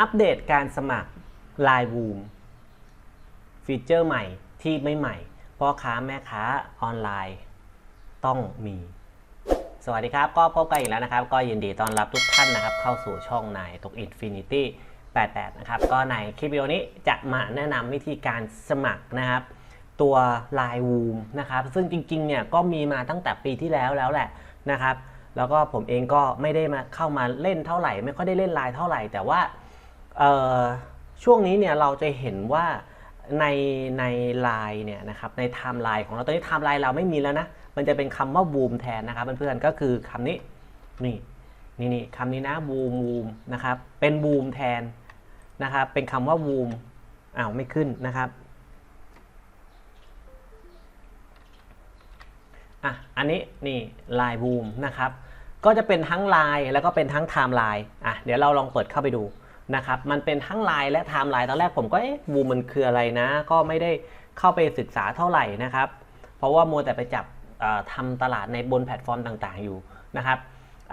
อัปเดตการสมัคร Line Boom ฟีเจอร์ใหม่ที่ไม่ใหม่พ่อค้าแม่ค้าออนไลน์ต้องมี สวัสดีครับ ก็พบกันอีกแล้วนะครับ ก็ยินดีต้อนรับทุกท่านนะครับ เข้าสู่ช่องนายตก Infinity 88 นะครับ ก็ในคลิปวิดีโอนี้จะมาแนะนำวิธีการสมัครนะครับ ตัว Line Boom นะครับ ซึ่งจริงๆเนี่ยก็มีมาตั้งแต่ปีที่แล้วแล้วแหละนะครับ แล้วก็ผมเองก็ไม่ได้มาเข้ามาเล่นเท่าไหร่ ไม่ค่อยได้เล่นไลน์เท่าไหร่แต่ว่า ช่วงนี้เนี่ยเราจะเห็นว่าในในไลน์เนี่ยนะครับในไทม์ไลน์ของเราตอนนี้ไทม์ไลน์เราไม่มีแล้วนะ มันจะเป็นคำว่าบูมแทนนะครับเพื่อนๆก็คือคำนี้นี่นี่นี่คำนี้นะบูมบูมนะครับเป็นบูมแทนนะครับเป็นคำว่าบูมอ้าวไม่ขึ้นนะครับอะอันนี้นี่ไลน์บูมนะครับก็จะเป็นทั้งไลน์แล้วก็เป็นทั้งไทม์ไลน์อะเดี๋ยวเราลองเปิดเข้าไปดู นะครับมันเป็นทั้งไลน์และไทม์ไลน์ตอนแรกผมก็เอ๊ะบูมมันคืออะไรนะ ก็ไม่ได้เข้าไปศึกษาเท่าไหร่นะครับ เพราะว่ามัวแต่ไปจับเอ่อทำตลาดในบนแพลตฟอร์มต่างๆอยู่นะครับ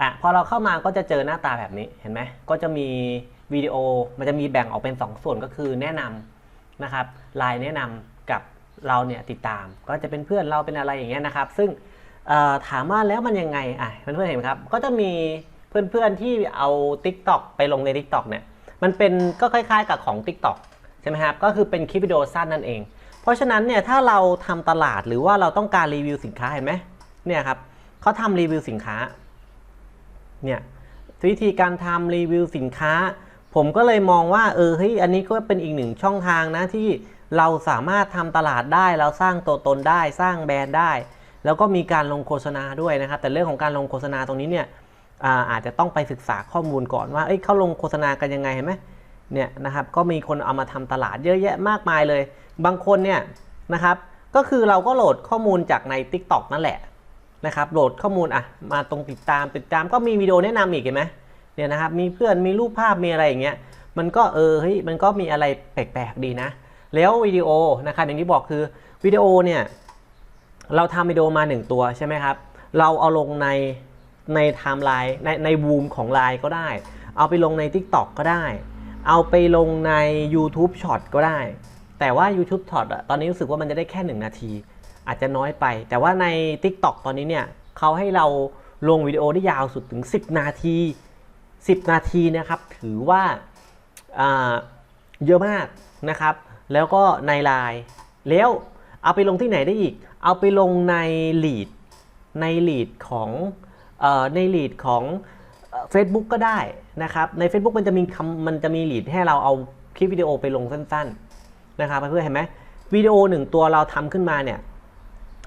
อะพอเราเข้ามาก็จะเจอหน้าตาแบบนี้เห็นไหมก็จะมีวิดีโอมันจะมีแบ่งออกเป็น 2 ส่วนก็คือแนะนำนะครับไลน์แนะนำกับเราเนี่ยติดตาม ก็จะเป็นเพื่อนเราเป็นอะไรอย่างเงี้ยนะครับ ซึ่งถามว่าแล้วมันยังไงอะเพื่อนๆเห็นครับ ก็จะมีเพื่อนๆที่เอา TikTok ไปลงใน TikTok เนี่ย มันเป็นก็คล้ายๆ กับของ TikTok ใช่ไหมครับ ก็คือเป็นคลิปวิดีโอสั้นนั่นเอง เพราะฉะนั้นเนี่ยถ้าเราทำตลาดหรือว่าเราต้องการรีวิวสินค้าเห็นไหมเนี่ยครับเขาทำรีวิวสินค้าเนี่ยวิธีการทำรีวิวสินค้า ผมก็เลยมองว่าเออเฮ้ยอันนี้ก็เป็นอีกหนึ่งช่องทางนะที่เราสามารถทำตลาดได้เราสร้างตัวตนได้สร้างแบรนด์ได้ แล้วก็มีการลงโฆษณาด้วยนะครับ แต่เรื่องของการลงโฆษณาตรงนี้เนี่ย อาอาจจะต้องไปศึกษาข้อมูลก่อนว่าเอ้ยเขาลงโฆษณากันยังไงเห็นไหมเนี่ยนะครับก็มีคนเอามาทำตลาดเยอะแยะมากมายเลย บางคนเนี่ยนะครับก็คือเราก็โหลดข้อมูลจากใน Tik t o อกนั่นแหละนะครับโหลดข้อมูลอะมาตรงติดตามติดตามก็มีวิดีโอแนะนำอีกเห็นไหมเนี่ยนะครับมีเพื่อนมีรูปภาพมีอะไรอย่างเงี้ยมันก็เออเฮ้ยมันก็มีอะไรแปลกๆดีนะ แล้ววิดีโอนะครับอย่างที่บอกคือวิดีโอเนี่ยเราทำวิดีโอมา 1 ตัวใช่ไหมครับเราเอาลงใน ในไทม์ไลน์ในในวูมของไลน์ก็ได้ เอาไปลงใน TikTok ก็ได้ เอาไปลงใน YouTube Short ก็ได้ แต่ว่า YouTube Short อะตอนนี้รู้สึกว่ามันจะได้แค่ 1 นาที อาจจะน้อยไป แต่ว่าใน TikTok ตอนนี้เนี่ยเขาให้เราลงวิดีโอได้ยาวสุดถึง 10 นาที 10 นาทีนะครับ ถือว่าาเยอะมากนะครับ แล้วก็ในไลน์แล้วเอาไปลงที่ไหนได้อีก เอาไปลงในลีดในลีดของ ในลีดของเฟซบุ๊กก็ได้นะครับ ใน Facebook มันจะมีคำมันจะมีลีดให้เราเอาคลิปวิดีโอไปลงสั้นๆนะครับเพื่อนๆเห็นไหมวิดีโอหนึ่งตัวเราทำขึ้นมาเนี่ย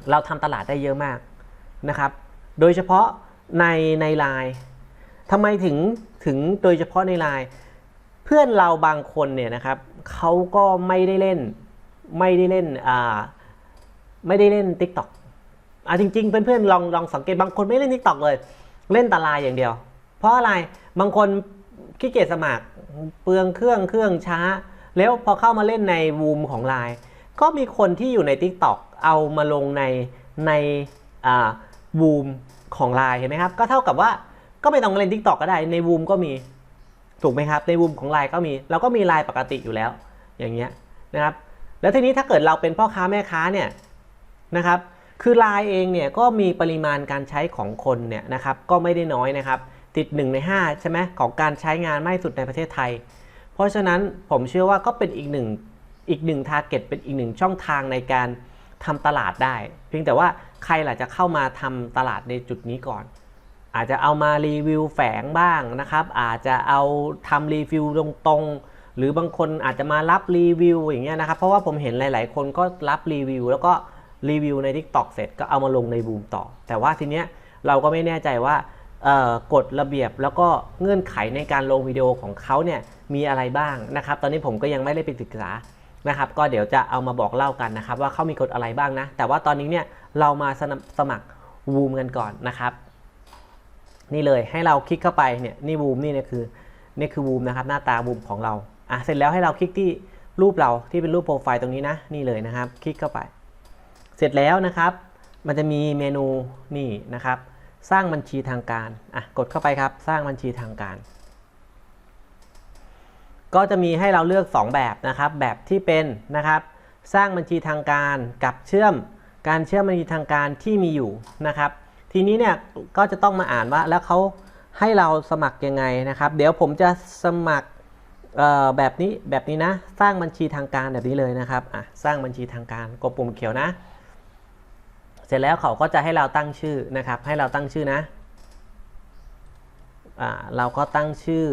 เราทำตลาดได้เยอะมากนะครับ โดยเฉพาะในในไลน์ทำไมถึงถึงโดยเฉพาะในไลน์เพื่อนเราบางคนเนี่ยนะครับเขาก็ไม่ได้เล่นไม่ได้เล่นอ่าไม่ได้เล่น Tik t o อก อะจริงๆเพื่อนๆลองลองสังเกตบางคนไม่เล่น Tik t o อกเลย เล่นแตาลายอย่างเดียว เพราะอะไรบางคนขี้เกียจสมัครเปลืองเครื่องเครื่องช้า แล้วพอเข้ามาเล่นในวูมของไลน์ก็มีคนที่อยู่ใน Tik t o อกเอามาลงในในอ่าวูมของไลน์เห็นไหมครับ ก็เท่ากับว่าก็ไม่ต้องมาเล่น Tik t o อกก็ได้ในวูมก็มีถูกไหมครับ ในวูมของไลน์ก็มีเราก็มีไลน์ปกติอยู่แล้ว อย่างเงี้ยนะครับ แล้วทีนี้ถ้าเกิดเราเป็นพ่อค้าแม่ค้าเนี่ยนะครับ คือไลน์เองเนี่ยก็มีปริมาณการใช้ของคนเนี่ยนะครับก็ไม่ได้น้อยนะครับ ติด 1 ใน 5 ใช่ไหมของการใช้งานมากที่สุดในประเทศไทย เพราะฉะนั้นผมเชื่อว่าก็เป็นอีกหนึ่งอีกหนึ่งทาร์เก็ตเป็นอีกหนึ่งช่องทางในการทำตลาดได้ เพียงแต่ว่าใครล่ะจะเข้ามาทำตลาดในจุดนี้ก่อน อาจจะเอามารีวิวแฝงบ้างนะครับ อาจจะเอาทำรีวิวตรงๆหรือบางคนอาจจะมารับรีวิวอย่างเงี้ยนะครับ เพราะว่าผมเห็นหลาย ๆ คนก็รับรีวิวแล้วก็ รีวิวใน TikTok เสร็จก็เอามาลงในบูมต่อ แต่ว่าทีเนี้ยเราก็ไม่แน่ใจว่ากฎระเบียบแล้วก็เงื่อนไขในการลงวิดีโอของเขาเนี่ยมีอะไรบ้างนะครับ ตอนนี้ผมก็ยังไม่ได้ไปศึกษานะครับก็เดี๋ยวจะเอามาบอกเล่ากันนะครับว่าเขามีกฎอะไรบ้างนะ แต่ว่าตอนนี้เนี่ยเรามาสนับสมัครวูมกันก่อนนะครับ นี่เลยให้เราคลิกเข้าไปเนี่ยนี่บูมนี่เนี่ยคือนี่คือบูมนะครับหน้าตาบูมของเราอะเสร็จแล้วให้เราคลิกที่รูปเราที่เป็นรูปโปรไฟล์ตรงนี้นะนี่เลยนะครับ คลิกเข้าไป เสร็จแล้วนะครับ มันจะมีเมนูนี่นะครับ สร้างบัญชีทางการอะกดเข้าไปครับ สร้างบัญชีทางการ ก็จะมีให้เราเลือก 2 แบบนะครับ แบบที่เป็นนะครับ สร้างบัญชีทางการกับเชื่อมการเชื่อมบัญชีทางการที่มีอยู่นะครับ ทีนี้เนี่ยก็จะต้องมาอ่านว่าแล้วเขาให้เราสมัครยังไงนะครับ เดี๋ยวผมจะสมัครแบบนี้แบบนี้นะ สร้างบัญชีทางการแบบนี้เลยนะครับอะสร้างบัญชีทางการกดปุ่มเขียวนะ เสร็จแล้วเขาก็จะให้เราตั้งชื่อนะครับ ให้เราตั้งชื่อนะอ่าเราก็ตั้งชื่อ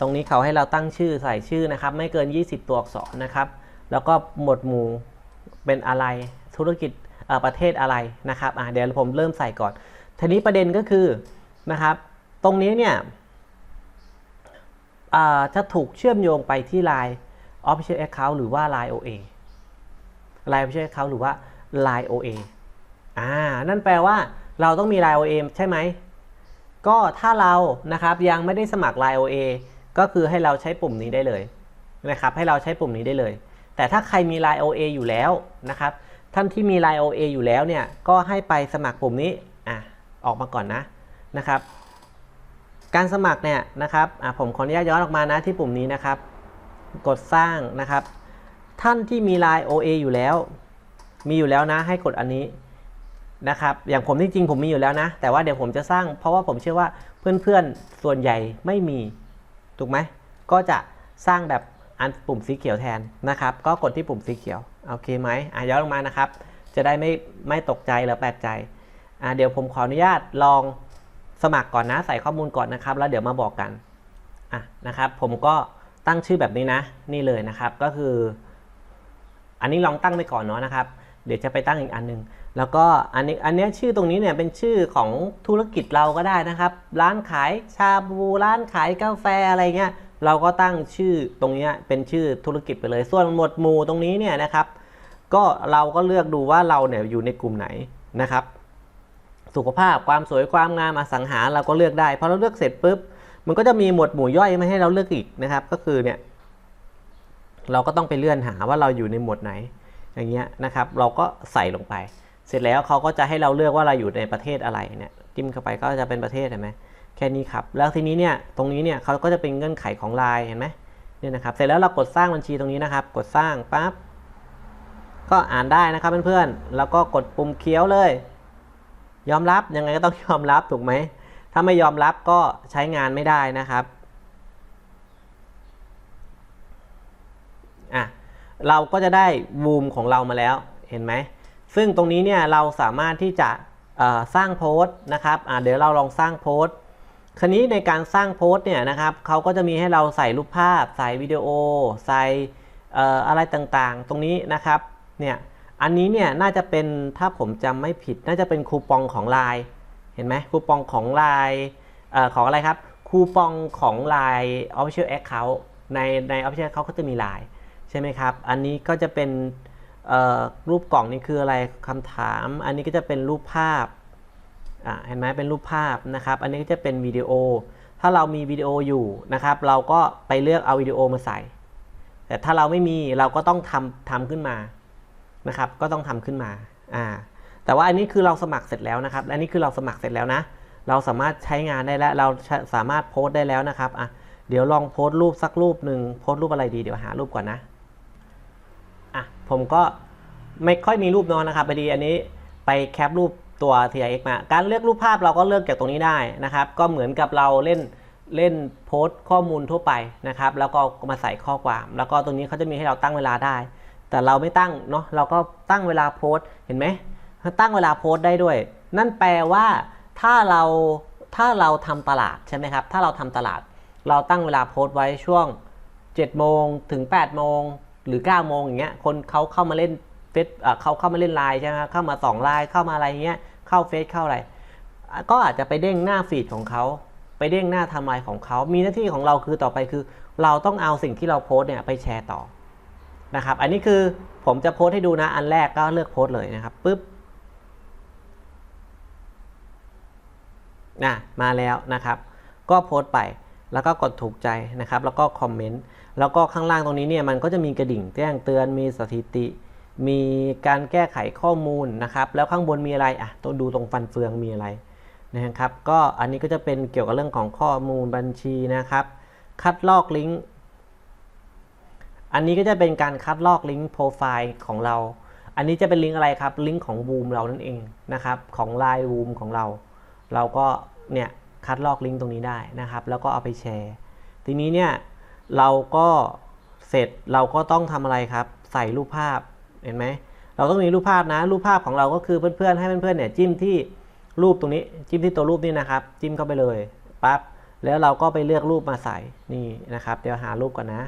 ตรงนี้เขาให้เราตั้งชื่อใส่ชื่อนะครับ ไม่เกิน 20 ตัวอักษรนะครับ แล้วก็หมวดหมู่เป็นอะไรธุรกิจประเทศอะไรนะครับอ่าเดี๋ยวผมเริ่มใส่ก่อนทีนี้ประเด็นก็คือนะครับตรงนี้เนี่ยจะถูกเชื่อมโยงไปที่ Line Official Account หรือว่า Line OA Line Official Account หรือว่า Line OA อ่า นั่นแปลว่าเราต้องมี Line OA ใช่ไหม ก็ถ้าเรานะครับยังไม่ได้สมัคร Line OA ก็คือให้เราใช้ปุ่มนี้ได้เลยนะครับ ให้เราใช้ปุ่มนี้ได้เลย แต่ถ้าใครมี Line OA อยู่แล้วนะครับ ท่านที่มี Line OA อยู่แล้วเนี่ย ก็ให้ไปสมัครปุ่มนี้ อะ ออกมาก่อนนะนะครับ การสมัครเนี่ยนะครับ อะผมขออนุญาตย้อนออกมานะที่ปุ่มนี้นะครับ กดสร้างนะครับ ท่านที่มี Line OA อยู่แล้ว มีอยู่แล้วนะ ให้กดอันนี้ นะครับอย่างผมจริงๆผมมีอยู่แล้วนะ แต่ว่าเดี๋ยวผมจะสร้างเพราะว่าผมเชื่อว่าเพื่อนๆส่วนใหญ่ไม่มีถูกไหมก็จะสร้างแบบอันปุ่มสีเขียวแทนนะครับ ก็กดที่ปุ่มสีเขียวโอเคไหมอะย้อนลงมานะครับ จะได้ไม่ไม่ตกใจหรือแปลกใจอะเดี๋ยวผมขออนุญาตลองสมัครก่อนนะใส่ข้อมูลก่อนนะครับ แล้วเดี๋ยวมาบอกกันอะนะครับ ผมก็ตั้งชื่อแบบนี้นะ นี่เลยนะครับก็คือ อันนี้ลองตั้งไปก่อนเนาะนะครับ เดี๋ยวจะไปตั้งอีกอันหนึง แล้วก็อันนี้อันนี้ชื่อตรงนี้เนี่ยเป็นชื่อของธุรกิจเราก็ได้นะครับ ร้านขายชาบูร้านขายกาแฟอะไรเงี้ยเราก็ตั้งชื่อตรงนี้เป็นชื่อธุรกิจไปเลย ส่วนหมวดหมู่ตรงนี้เนี่ยนะครับ ก็เราก็เลือกดูว่าเราเนี่ยอยู่ในกลุ่มไหนนะครับ สุขภาพความสวยความงามอสังหาเราก็เลือกได้พอเราเลือกเสร็จปุ๊บมันก็จะมีหมวดหมู่ย่อยมาให้เราเลือกอีกนะครับ ก็คือเนี่ยเราก็ต้องไปเลื่อนหาว่าเราอยู่ในหมวดไหนอย่างเงี้ยนะครับ เราก็ใส่ลงไป เสร็จแล้วเขาก็จะให้เราเลือกว่าเราอยู่ในประเทศอะไรเนี่ยจิ้มเข้าไปก็จะเป็นประเทศเห็นไหมแค่นี้ครับแล้วทีนี้เนี่ยตรงนี้เนี่ยเขาก็จะเป็นเงื่อนไขของไลน์เห็นไหมเนี่ยนะครับเสร็จแล้วเรากดสร้างบัญชีตรงนี้นะครับ กดสร้างปั๊บก็อ่านได้นะครับเพื่อนๆแล้วก็กดปุ่มเขียวเลย ยอมรับยังไงก็ต้องยอมรับถูกไหมถ้าไม่ยอมรับก็ใช้งานไม่ได้นะครับอะเราก็จะได้บูมของเรามาแล้วเห็นไหม ซึ่งตรงนี้เนี่ยเราสามารถที่จะสร้างโพสต์นะครับเดี๋ยวเราลองสร้างโพสต์ครนี้ในการสร้างโพสต์เนี่ยนะครับเขาก็จะมีให้เราใส่รูปภาพ ใส่วิดีโอ ใส่อ่อะไรต่างๆ ตรงนี้นะครับเนี่ยอันนี้เนี่ยน่าจะเป็นถ้าผมจำไม่ผิด น่าจะเป็นคูปองของ Line เห็นไหมคูปองของ Line เอ่อของอะไรครับคูปองของ Line Official Account ในใน Official Account เขาจะมี Line ใช่ไหมครับ อันนี้ก็จะเป็น รูปกล่องนี่คืออะไรคำถาม อันนี้ก็จะเป็นรูปภาพเห็นไหมเป็นรูปภาพนะครับ อันนี้ก็จะเป็นวิดีโอ ถ้าเรามีวิดีโออยู่นะครับ เราก็ไปเลือกเอาวิดีโอมาใส่ แต่ถ้าเราไม่มีเราก็ต้องทำทำขึ้นมานะครับ ก็ต้องทำขึ้นมาอ่าแต่ว่าอันนี้คือเราสมัครเสร็จแล้วนะครับ อันนี้คือเราสมัครเสร็จแล้วนะ เราสามารถใช้งานได้แล้ว เราสามารถโพสต์ได้แล้วนะครับอะเดี๋ยวลองโพสต์รูปสักรูปหนึ่งโพสต์รูปอะไรดี เดี๋ยวหารูปก่อนนะ ผมก็ไม่ค่อยมีรูปเนอนนะครับพอดีอันนี้ไปแคปรูปตัว TIX มา การเลือกรูปภาพเราก็เลือกจากตรงนี้ได้นะครับ ก็เหมือนกับเราเล่นเล่นโพสต์ข้อมูลทั่วไปนะครับ แล้วก็มาใส่ข้อความ แล้วก็ตรงนี้เขาจะมีให้เราตั้งเวลาได้ แต่เราไม่ตั้งเนาะ เราก็ตั้งเวลาโพสต์เห็นไหมตั้งเวลาโพสต์ได้ด้วย นั่นแปลว่าถ้าเราถ้าเราทำตลาดใช่ไหมครับ ถ้าเราทำตลาด เราตั้งเวลาโพสต์ไว้ช่วง7โมงถึง8โมง หรือ9โมงอย่างเงี้ยคนเขาเข้ามาเล่นเฟซเขาเข้ามาเล่นไลน์ใช่ไหมเข้ามาส่องไลน์เข้ามาอะไรเงี้ยเข้าเฟซเข้าอะไร ก็อาจจะไปเด้งหน้าฟีดของเขาไปเด้งหน้าทำลายของเขา มีหน้าที่ของเราคือต่อไปคือ เราต้องเอาสิ่งที่เราโพสเนี่ยไปแชร์ต่อนะครับ อันนี้คือผมจะโพสให้ดูนะอันแรกก็เลือกโพสเลยนะครับปึ๊บนะมาแล้วนะครับ ก็โพสไปแล้วก็กดถูกใจนะครับ แล้วก็คอมเมนต์ แล้วก็ข้างล่างตรงนี้เนี่ยมันก็จะมีกระดิ่งแจ้งเตือนมีสถิติ มีการแก้ไขข้อมูลนะครับ แล้วข้างบนมีอะไรอะต้องดูตรงฟันเฟืองมีอะไรนะครับ ก็อันนี้ก็จะเป็นเกี่ยวกับเรื่องของข้อมูลบัญชีนะครับ คัดลอกลิงก์อันนี้ก็จะเป็นการคัดลอกลิงก์โปรไฟล์ของเรา อันนี้จะเป็นลิงก์อะไรครับ ลิงก์ของบูมเรานั่นเองนะครับ ของ Line บูมของเรา เราก็เนี่ยคัดลอกลิงก์ตรงนี้ได้นะครับ แล้วก็เอาไปแชร์ ทีนี้เนี่ย เราก็เสร็จเราก็ต้องทำอะไรครับ ใส่รูปภาพเห็นไหมเราต้องมีรูปภาพนะ รูปภาพของเราก็คือเพื่อนๆให้เพื่อนๆเนี่ยจิ้มที่รูปตรงนี้จิ้มที่ตัวรูปนี่นะครับ จิ้มเข้าไปเลยปั๊บแล้วเราก็ไปเลือกรูปมาใส่นี่นะครับ เดี๋ยวหารูปก่อนนะ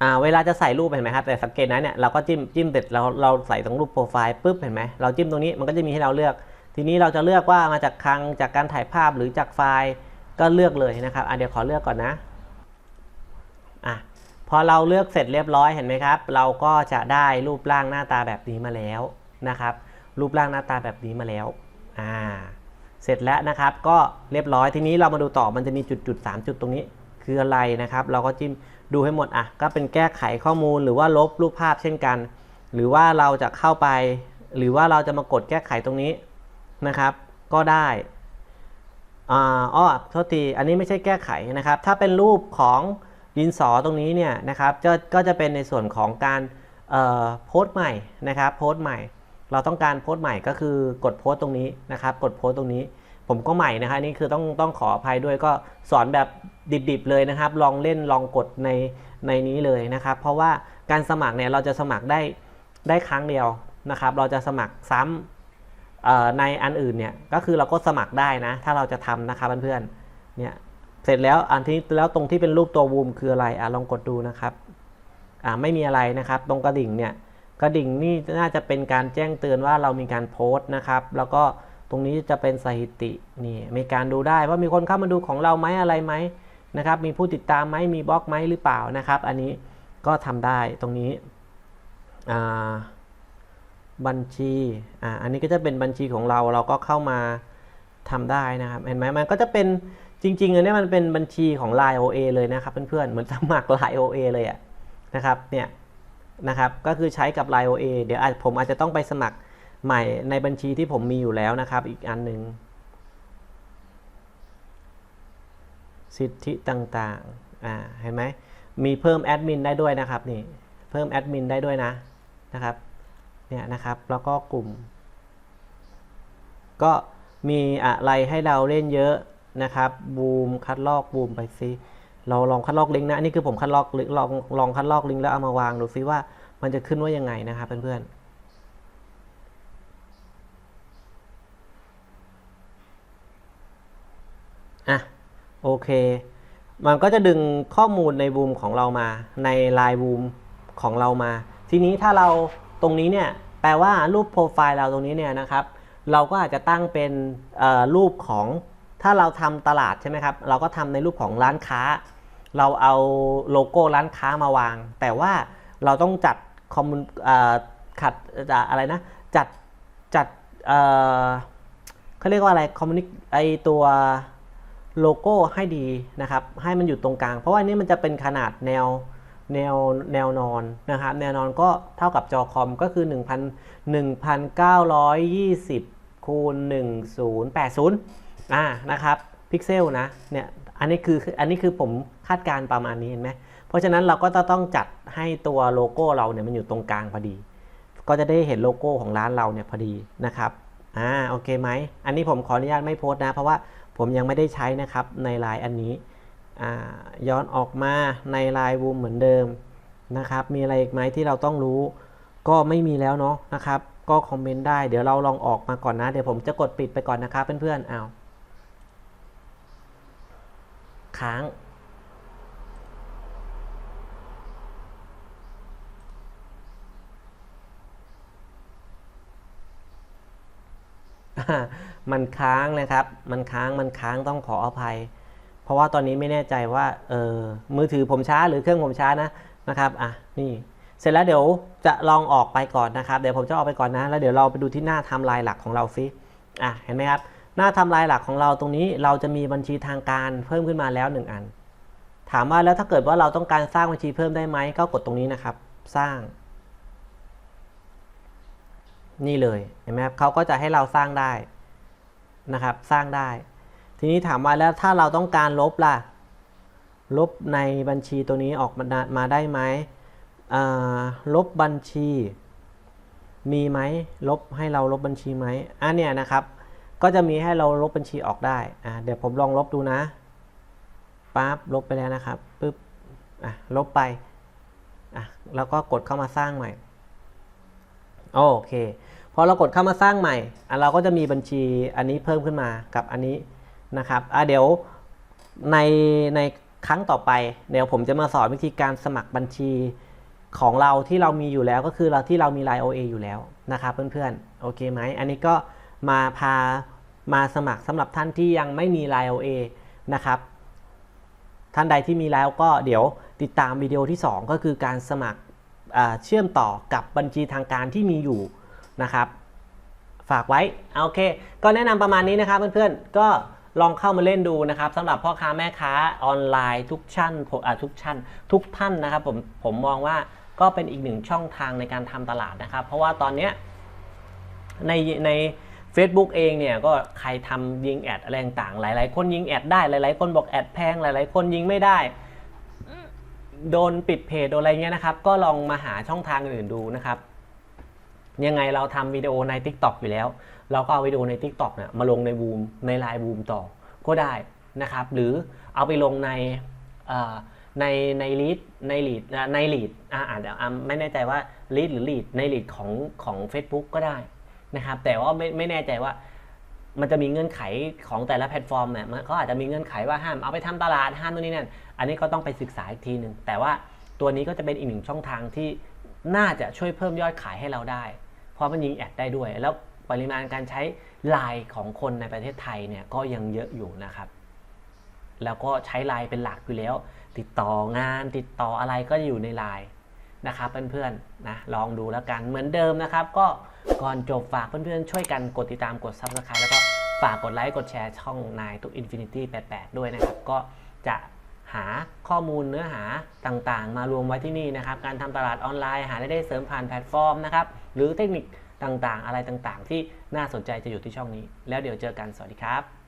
อ่าเวลาจะใส่รูปเห็นไหมครับแต่สังเกตนะเนี่ยเราก็จิ้มจิ้มเสร็จเราเราใส่ตรงรูปโปรไฟล์ปุ๊บเห็นไหมเราจิ้มตรงนี้มันก็จะมีให้เราเลือก ทีนี้เราจะเลือกว่ามาจากคลังจากการถ่ายภาพหรือจากไฟล์ก็เลือกเลยนะครับอะเดี๋ยวขอเลือกก่อนนะ อะพอเราเลือกเสร็จเรียบร้อยเห็นไหมครับ เราก็จะได้รูปร่างหน้าตาแบบนี้มาแล้วนะครับ รูปร่างหน้าตาแบบนี้มาแล้วอ่าเสร็จแล้วนะครับก็เรียบร้อยทีนี้เรามาดูต่อมันจะมีจุดจุดสามจุดตรงนี้ คืออะไรนะครับ เราก็จิ้มดูให้หมดอะก็เป็นแก้ไขข้อมูลหรือว่าลบรูปภาพเช่นกัน หรือว่าเราจะเข้าไป หรือว่าเราจะมากดแก้ไขตรงนี้นะครับ ก็ได้อ่าอ้อโทษทีอันนี้ไม่ใช่แก้ไขนะครับ ถ้าเป็นรูปของ ดินสอตรงนี้เนี่ยนะครับจะก็จะเป็นในส่วนของการโพสต์ใหม่นะครับโพสต์ใหม่ เราต้องการโพสต์ใหม่ก็คือกดโพสต์ตรงนี้นะครับกดโพสต์ตรงนี้ ผมก็ใหม่นะครับนี่คือต้องต้องขออภัยด้วยก็สอนแบบดิบๆเลยนะครับ ลองเล่นลองกดในในนี้เลยนะครับ เพราะว่าการสมัครเนี่ยเราจะสมัครได้ได้ครั้งเดียวนะครับ เราจะสมัครซ้ำเอ่อในอันอื่นเนี่ยก็คือเราก็สมัครได้นะ ถ้าเราจะทำนะครับเพื่อนๆเนี่ย เสร็จแล้วอันที่แล้วตรงที่เป็นรูปตัววูมคืออะไรอะลองกดดูนะครับอ่าไม่มีอะไรนะครับ ตรงกระดิ่งเนี่ยกระดิ่งนี่น่าจะเป็นการแจ้งเตือนว่าเรามีการโพสต์นะครับ แล้วก็ตรงนี้จะเป็นสถิตินี่มีการดูได้ว่ามีคนเข้ามาดูของเราไหมอะไรไหมนะครับ มีผู้ติดตามไหมมีบล็อกไหมหรือเปล่านะครับ อันนี้ก็ทำได้ตรงนี้บัญชีอ่าอันนี้ก็จะเป็นบัญชีของเราเราก็เข้ามาทำได้นะครับ เห็นไหมมันก็จะเป็น จริงๆอันนี้มันเป็นบัญชีของ Line OA เลยนะครับเพื่อนๆ เหมือนสมัคร Line OA เลยอะนะครับเนี่ยนะครับก็คือใช้กับ Line OA เดี๋ยวผมอาจจะต้องไปสมัครใหม่ในบัญชีที่ผมมีอยู่แล้วนะครับอีกอันหนึ่งสิทธิต่างๆอ่าเห็นไหมมีเพิ่มแอดมินได้ด้วยนะครับนี่เพิ่มแอดมินได้ด้วยนะนะครับเนี่ยนะครับแล้วก็กลุ่ม ก็มีอะไรให้เราเล่นเยอะ นะครับบูมคัดลอกบูมไปซิเราลองคัดลอกลิงก์นะอันนี้คือผมคัดลอกลิงลองลองคัดลอกลิงก์แล้วเอามาวางดูซิว่ามันจะขึ้นว่ายังไงนะครับเพื่อนๆอะโอเค มันก็จะดึงข้อมูลในบูมของเรามาในลน์บูมของเรามา ทีนี้ถ้าเราตรงนี้เนี่ยแปลว่ารูปโปรไฟล์เราตรงนี้เนี่ยนะครับ เราก็อาจจะตั้งเป็นรูปของ ถ้าเราทำตลาดใช่ไหมครับ เราก็ทำในรูปของร้านค้า เราเอาโลโก้ร้านค้ามาวาง แต่ว่าเราต้องจัดคอมมูนขัดจะอะไรนะ จัดจัดเขาเรียกว่าอะไรคอมมูนิไอตัวโลโก้ให้ดีนะครับ ให้มันอยู่ตรงกลาง เพราะว่านี้มันจะเป็นขนาดแนวแนวแนวนอนนะครับแนวนอนก็เท่ากับจอคอมก็คือ1 1920คูณ1080 อ่านะครับพิกเซลนะเนี่ยอันนี้คืออันนี้คือผมคาดการณ์ประมาณนี้เห็นไหมเพราะฉะนั้นเราก็จะต้องจัดให้ตัวโลโก้เราเนี่ยมันอยู่ตรงกลางพอดี ก็จะได้เห็นโลโก้ของร้านเราเนี่ยพอดีนะครับอ่าโอเคไหมอันนี้ผมขออนุญาตไม่โพสต์นะ เพราะว่าผมยังไม่ได้ใช้นะครับในไลน์อันนี้อ่าย้อนออกมาในไลน์บูมเหมือนเดิมนะครับมีอะไรอีกไหมที่เราต้องรู้ ก็ไม่มีแล้วเนาะนะครับก็คอมเมนต์ได้เดี๋ยวเราลองออกมาก่อนนะ เดี๋ยวผมจะกดปิดไปก่อนนะครับเพื่อนๆเอา ค้าง มันค้างนะครับ มันค้าง มันค้างต้องขออภัย เพราะว่าตอนนี้ไม่แน่ใจว่า เออ มือถือผมช้าหรือเครื่องผมช้านะ นะครับ อะ นี่ เสร็จแล้วเดี๋ยวจะลองออกไปก่อนนะครับ เดี๋ยวผมจะออกไปก่อนนะ แล้วเดี๋ยวเราไปดูที่หน้าไทม์ไลน์หลักของเราซิ อะ เห็นไหมครับ หน้าทม์ไลน์หลักของเราตรงนี้เราจะมีบัญชีทางการเพิ่มขึ้นมาแล้วหนึ่งอัน ถามว่าแล้วถ้าเกิดว่าเราต้องการสร้างบัญชีเพิ่มได้ไหมก็กดตรงนี้นะครับ สร้าง นี่เลยเห็นไหมครับเขาก็จะให้เราสร้างได้นะครับ สร้างได้ ทีนี้ถามว่าแล้วถ้าเราต้องการลบล่ะ ลบในบัญชีตัวนี้ออกมาได้มาได้ไหมลบบัญชีมีไหมลบให้เราลบบัญชีไหมอันเนี้ยนะครับ ก็จะมีให้เราลบบัญชีออกได้อ่าเดี๋ยวผมลองลบดูนะปั๊บลบไปแล้วนะครับปึ๊บอะลบไปอะแล้วก็กดเข้ามาสร้างใหม่โอเคพอเรากดเข้ามาสร้างใหม่อะเราก็จะมีบัญชีอันนี้เพิ่มขึ้นมากับอันนี้นะครับอะเดี๋ยวในในครั้งต่อไปเดี๋ยวผมจะมาสอนวิธีการสมัครบัญชีของเราที่เรามีอยู่แล้วก็คือเราที่เรามี Line OA อยู่แล้วนะครับเพื่อนๆโอเคไหมอันนี้ก็มาพา มาสมัครสำหรับท่านที่ยังไม่มี Line OA นะครับ ท่านใดที่มีแล้วก็เดี๋ยวติดตามวิดีโอที่ 2 ก็คือการสมัครเชื่อมต่อกับบัญชีทางการที่มีอยู่นะครับ ฝากไว้โอเค ก็แนะนำประมาณนี้นะครับเพื่อนๆก็ลองเข้ามาเล่นดูนะครับสำหรับพ่อค้าแม่ค้าออนไลน์ทุกชั้นทุกชั้นทุกท่านนะครับผมผมมองว่าก็เป็นอีกหนึ่งช่องทางในการทำตลาดนะครับ เพราะว่าตอนเนี้ยในใน Facebook เองเนี่ยก็ใครทำยิงแอดอะไรต่างๆ หลาย ๆ คนยิงแอดได้หลาย ๆ คนบอกแอดแพงหลาย ๆ คนยิงไม่ได้ โดนปิดเพจโดนอะไรเงี้ยนะครับ ก็ลองมาหาช่องทางอื่นดูนะครับ ยังไงเราทำวิดีโอใน TikTok อยู่แล้ว เราก็เอาวิดีโอใน TikTok เนี่ยมาลงในบูมในไลน์บูมต่อก็ได้นะครับ หรือเอาไปลงในในในลีดในลีดในลีดอ่าอาเดี๋ยวไม่แน่ใจว่าลีดหรือลีดในลีดของของ Facebook ก็ได้ นะครับ แต่ว่าไม่ไม่แน่ใจว่า มันจะมีเงื่อนไขของแต่ละแพลตฟอร์มเนี่ยมันก็อาจจะมีเงื่อนไขว่าห้ามเอาไปทำตลาดห้ามนู่นนี่นั่นอันนี้ก็ต้องไปศึกษาอีกทีหนึ่งแต่ว่าตัวนี้ก็จะเป็นอีกหนึ่งช่องทางที่น่าจะช่วยเพิ่มยอดขายให้เราได้ เพราะมันยิงแอดได้ด้วย แล้วปริมาณการใช้ไลน์ของคนในประเทศไทยเนี่ยก็ยังเยอะอยู่นะครับ แล้วก็ใช้ไลน์เป็นหลักอยู่แล้ว ติดต่องานติดต่ออะไรก็อยู่ในไลน์ นะครับเพื่อนๆนะลองดูแล้วกันเหมือนเดิมนะครับ ก็ก่อนจบฝากเพื่อนๆ ช่วยกันกดติดตามกด Subscribe แล้วก็ฝากกดไลค์กดแชร์ช่องนายตุก Infinity 88ด้วยนะครับ ก็จะหาข้อมูลเนื้อหาต่างๆ มารวมไว้ที่นี่นะครับ การทำตลาดออนไลน์หารายได้เสริมผ่านแพลตฟอร์มนะครับ หรือเทคนิคต่างๆ อะไรต่างๆ ที่น่าสนใจจะอยู่ที่ช่องนี้ แล้วเดี๋ยวเจอกันสวัสดีครับ